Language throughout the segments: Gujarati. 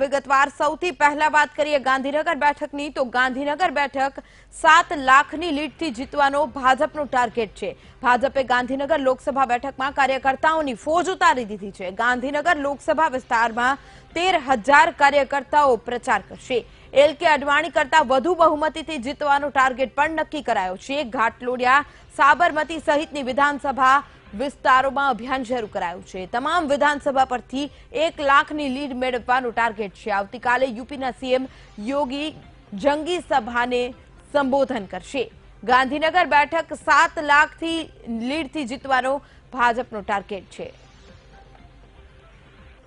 વિગતવાર સૌથી પહેલા વાત કરીએ ગાંધીનગર બેઠકની, તો ગાંધીનગર બેઠક સાત લાખની લીડથી જીતવાનો ભાજપનો ટાર્ગેટ છે. ભાજપે ગાંધીનગર લોકસભા બેઠકમાં કાર્યકર્તાઓની ફોજ ઉતારી દીધી છે. ગાંધીનગર લોકસભા વિસ્તારમાં તેર હજાર કાર્યકર્તાઓ પ્રચાર કરશે. એલ કે અડવાણી કરતા વધુ બહુમતીથી જીતવાનો ટાર્ગેટ પણ નક્કી કરાયો છે. ઘાટલોડિયા, સાબરમતી સહિતની વિધાનસભા વિસ્તારોમાં અભિયાન શરૂ કરાયું છે. તમામ વિધાનસભા પરથી એક લાખની લીડ મેળવવાનું ટાર્ગેટ છે. આવતીકાલે યુપીના સીએમ યોગી જંગી સભાને સંબોધન કરશે. ગાંધીનગર બેઠક સાત લાખથી લીડથી જીતવાનો ભાજપનો ટાર્ગેટ છે.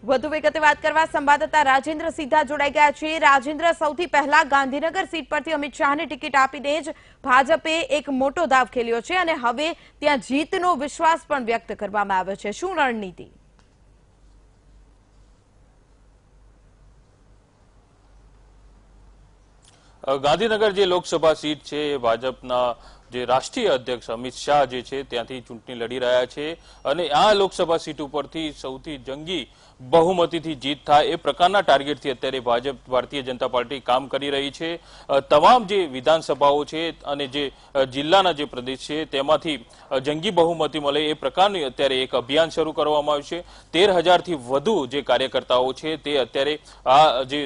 વધુ વિગતે વાત કરવા સંવાદદાતા રાજેન્દ્ર સીધા જોડાઈ ગયા છે. રાજેન્દ્ર, સૌથી પહેલા ગાંધીનગર સીટ પરથી અમિત શાહને ટિકિટ આપીને જ ભાજપે એક મોટો દાવ ખેલ્યો છે અને હવે ત્યાં જીતનો વિશ્વાસ પણ વ્યક્ત કરવામાં આવ્યો છે. શું રણનીતિ? ગાંધીનગર જે લોકસભા સીટ છે એ ભાજપના જે રાષ્ટ્રીય અધ્યક્ષ અમિત શાહ જે છે ત્યાંથી ચૂંટણી લડી રહ્યા છે અને આ લોકસભા સીટ ઉપરથી સૌથી જંગી બહુમતીથી જીત થાય એ પ્રકારના ટાર્ગેટથી અત્યારે ભાજપ ભારતીય જનતા પાર્ટી કામ કરી રહી છે. તમામ જે વિધાનસભાઓ છે અને જે જિલ્લાના જે પ્રદેશ છે તેમાંથી જંગી બહુમતી મળે એ પ્રકારનું અત્યારે એક અભિયાન શરૂ કરવામાં આવ્યું છે. તેર હજારથી વધુ જે કાર્યકર્તાઓ છે તે અત્યારે આ જે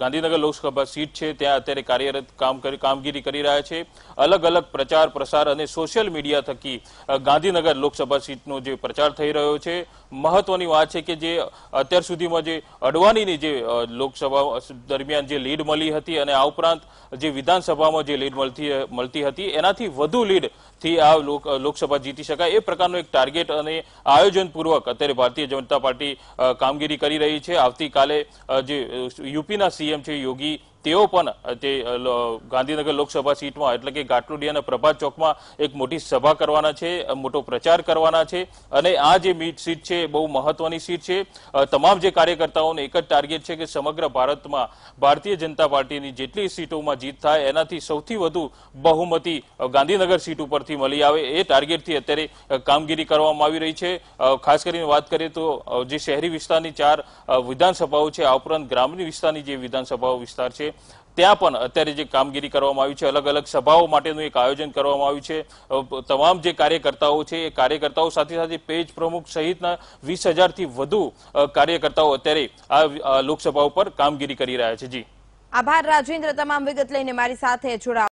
ગાંધીનગર લોકસભા સીટ છે ત્યાં અત્યારે કાર્યરત કામ કામગીરી કરી રહ્યા છે. અલગ અલગ પ્રચાર પ્રસાર અને સોશિયલ મીડિયા થકી ગાંધીનગર લોકસભા સીટનો જે પ્રચાર થઈ રહ્યો છે, મહત્વની વાત છે કે જે અત્યાર સુધીમાં જે અડવાણીની જે લોકસભા દરમિયાન જે લીડ મળી હતી અને આ ઉપરાંત જે વિધાનસભામાં જે લીડ મળતી મળતી હતી, એનાથી વધુ લીડથી આ લોક- લોકસભા જીતી શકાય એ પ્રકારનો એક ટાર્ગેટ અને આયોજન પૂર્વક અત્યારે ભારતીય જનતા પાર્ટી કામગીરી કરી રહી છે. આવતીકાલે જે યુપીના સીએમ છે, યોગી તેઓ પણ તે ગાંધીનગર લોકસભા સીટમાં, એટલે કે ગાટલોડિયાના પ્રભાત ચોકમાં એક મોટી સભા કરવાના છે મોટો પ્રચાર કરવાના છે, અને આ જે સીટ છે, બહુ મહત્વની સીટ છે. તમામ જે કાર્યકર્તાઓને એક જ ટાર્ગેટ છે કે સમગ્ર ભારતમાં ભારતીય જનતા પાર્ટીની જેટલી સીટોમાં જીત થાય, એનાથી સૌથી વધુ બહુમતી ગાંધીનગર સીટ ઉપરથી મળી આવે, એ ટાર્ગેટથી અત્યારે કામગીરી કરવામાં આવી રહી છે. ખાસ કરીને વાત કરીએ તો જે શહેરી વિસ્તારની ચાર વિધાનસભાઓ છે, આ ઉપરાંત ગ્રામીણ વિસ્તારની જે વિધાનસભાઓ વિસ્તાર છે ત્યાં પણ અત્યારે જે કામગીરી કરવામાં આવી છે, અલગ અલગ સભાઓ માટેનું એક આયોજન કરવામાં આવ્યું છે. તમામ જે કાર્યકર્તાઓ છે, એ કાર્યકર્તાઓ સાથે સાથે પેજ પ્રમુખ સહિતના વીસ હજારથી વધુ કાર્યકર્તાઓ અત્યારે આ લોકસભા ઉપર કામગીરી કરી રહ્યા છે. જી. આભાર રાજેન્દ્ર, તમામ વિગત લઈને મારી સાથે જોડાવા